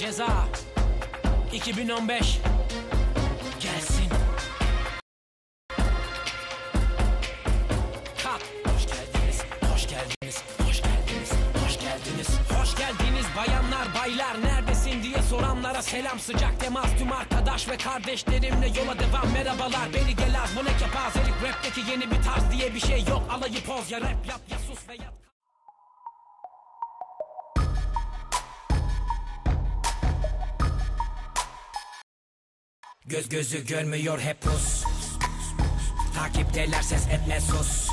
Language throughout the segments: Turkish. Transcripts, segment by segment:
Ceza. 2015 Gelsin. Kalk Hoş geldiniz Hoş geldiniz Hoş geldiniz Hoş geldiniz. Hoş geldiniz bayanlar baylar Neredesin diye soranlara selam. Sıcak temas Tüm arkadaş ve kardeşlerimle yola devam. Merhabalar beni gel az. Bu ne kepazelik Rapteki yeni bir tarz diye bir şey yok. Alayı poz ya rap yap ya sus ve yat Göz gözü görmüyor hep pus. Takipteler ses etme sus.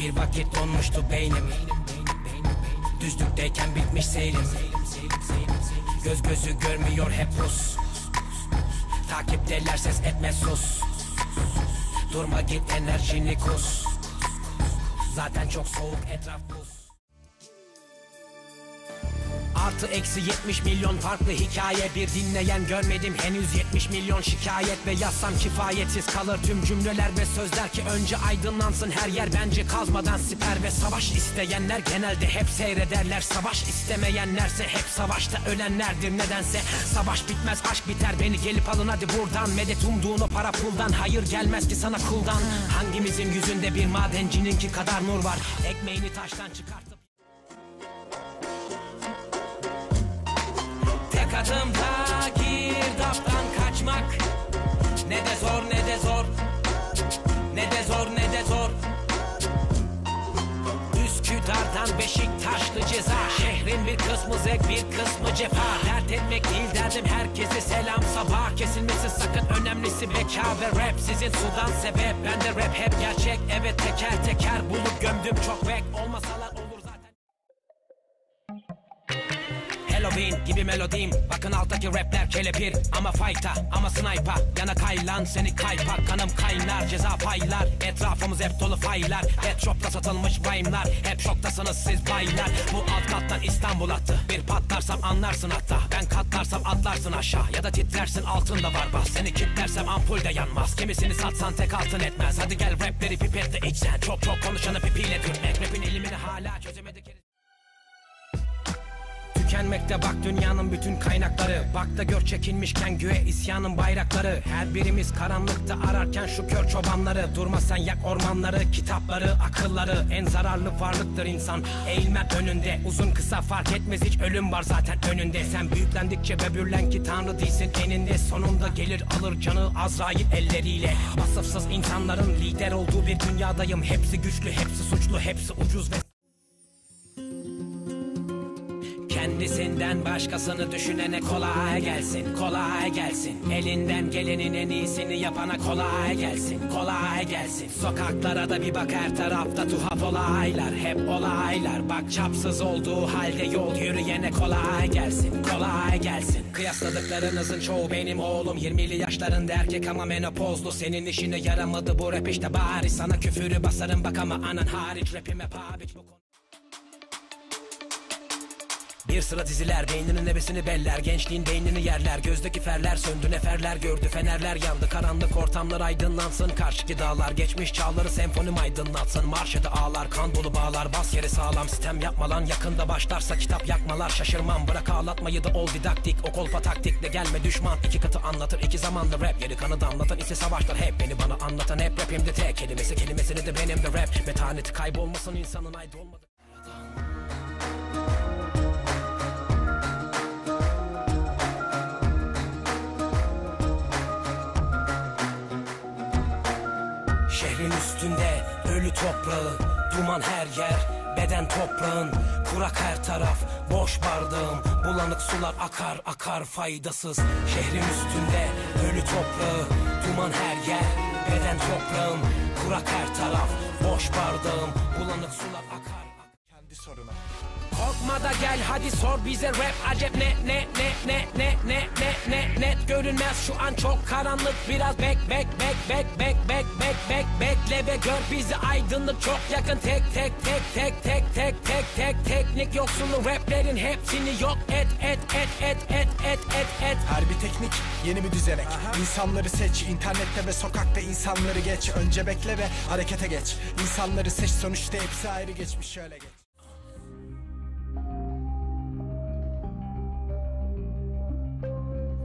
Bir vakit donmuştu beynim. Düzlükteyken bitmiş seyrim. Göz gözü görmüyor hep pus. Takipteler ses etme sus. Durma git enerjini kus. Zaten çok soğuk etraf Artı eksi 70 milyon farklı hikaye. Bir dinleyen görmedim henüz. 70 milyon şikayet Ve yazsam kifayetsiz kalır tüm cümleler ve sözler Ki önce aydınlansın her yer bence kazmadan siper Ve savaş isteyenler genelde hep seyrederler. Savaş istemeyenlerse hep savaşta ölenlerdir nedense. Savaş bitmez aşk biter. Beni gelip alın hadi buradan. Medet umduğunu para puldan. Hayır gelmez ki sana kuldan. Hangimizin yüzünde bir madencininki kadar nur var? Ekmeğini taştan çıkartıp Beşiktaşlı ceza. Şehrin bir kısmı zevk bir kısmı cefa. Dert etmek değil derdim herkese selam. Sabah Kesilmesi sakın önemlisi beka ve rap. Sizin sudan sebep ben de rap. Hep gerçek Evet teker teker bulup gömdüm çok. Bek Olmasalar gibi melodim Bakın alttaki rapler kelepir. Ama fight'a ama sniper. Yana kaylan seni kaypak Kanım kaynar ceza paylar. Etrafımız hep dolu faylar. Pet shop'ta satılmış rhyme'lar. Hep şoktasınız siz baylar. Bu alt kattan İstanbul attı. Bir patlarsam anlarsın hatta. Ben katlarsam atlarsın aşağı. Ya da titlersin altında var bas Seni kilitlersem ampul de yanmaz. Kimisini satsan tek altın etmez. Hadi gel rapleri pipetle içsen. Çok çok konuşanı pipiyle dürtmek Rapin elimini hala çözemedik Tükenmekte bak dünyanın bütün kaynakları. Bak da gör çekilmişken göğe isyanın bayrakları. Her birimiz karanlıkta ararken şu kör çobanları. Durma sen yak ormanları, kitapları, akılları. En zararlı varlıktır insan. Eğilmen önünde. Uzun kısa fark etmez hiç ölüm var zaten önünde. Sen büyüklendikçe böbürlen ki tanrı değilsin eninde. Sonunda gelir alır canı Azrail elleriyle. Vasıfsız insanların lider olduğu bir dünyadayım. Hepsi güçlü, hepsi suçlu, hepsi ucuz ve Kendisinden başkasını düşünene kolay gelsin, kolay gelsin. Elinden gelenin en iyisini yapana kolay gelsin, kolay gelsin. Sokaklara da bir bak her tarafta tuhaf olaylar, hep olaylar. Bak çapsız olduğu halde yol yürüyene kolay gelsin, kolay gelsin. Kıyasladıklarınızın çoğu benim oğlum 20'li yaşlarında erkek ama menopozlu Senin işine yaramadı bu rap işte bari Sana küfürü basarım bak ama anan hariç rapime pabiç bu bir sıra diziler beyninin nebesini beller Gençliğin beynini yerler Gözdeki ferler söndü neferler gördü Fenerler yandı karanlık ortamlar aydınlansın Karşıki dağlar geçmiş çağları senfonim aydınlatsın Marş ede ağlar kan dolu bağlar Bas yeri sağlam sistem yapma Yakında başlarsa kitap yakmalar Şaşırmam bırak ağlatmayı da ol didaktik O kolpa taktikle gelme düşman iki katı anlatır iki zamanlı rap Yeri kanı damlatan ise savaşlar hep Beni bana anlatan hep rapimde tek kelimesi Kelimesini de benim de rap Metaneti kaybolmasın insanın aydı olmadı toprağı Duman her yer beden toprağın Kurak her taraf boş bardağım Bulanık sular akar akar faydasız Şehrin üstünde ölü toprağı Duman her yer beden toprağım Kurak her taraf boş bardağım Bulanık sular akar. Korkma da gel hadi sor bize rap. Acep ne ne ne ne ne ne ne ne net görünmez. Şu an çok karanlık. Biraz bek bek bek bek bek bek bek bek bekle ve gör bizi. Aydınlık çok yakın. Tek tek tek tek tek tek tek tek teknik yoksunu raplerin hepsini yok et et et et et et et et. Her bir teknik yeni bir düzenek. İnsanları seç, internette ve sokakta insanları geç. Önce bekle ve harekete geç. İnsanları seç, sonuçta hepsi ayrı geçmiş. Şöyle geç.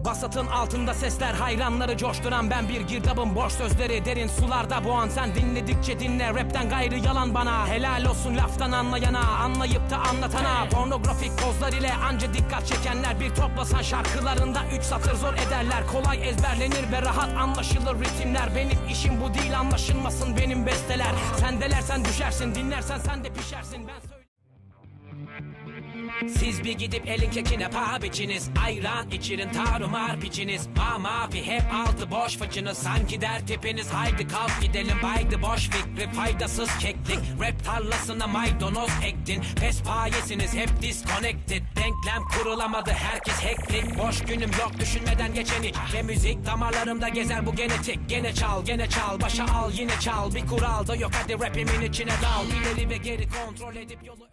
Basatın altında sesler hayranları coşturan ben bir girdabım. Boş sözleri derin sularda boğan. Sen dinledikçe dinle rapten gayrı yalan bana. Helal olsun laftan anlayana anlayıp da anlatana. Pornografik pozlar ile anca dikkat çekenler. Bir toplasan şarkılarında üç satır zor ederler. Kolay ezberlenir ve rahat anlaşılır ritimler. Benim işim bu değil anlaşılmasın benim besteler. Sen düşersin dinlersen sen de pişersin. Ben söyle siz bir gidip elin kekine paha biçiniz. Ayran içirin tarumar piçiniz. Mamafi hep altı boş fıçınız. Sanki der tipiniz. Haydi kalk gidelim Baydı boş fikri. Faydasız keklik. Rap tarlasına maydanoz ektin. Pes payesiniz hep disconnected. Denklem kurulamadı herkes hektik. Boş günüm yok düşünmeden geçen hiç Ve müzik damarlarımda gezer bu genetik. Gene çal gene çal. Başa al yine çal. Bir kural da yok. Hadi rapimin içine dal. İleri ve geri kontrol edip yolu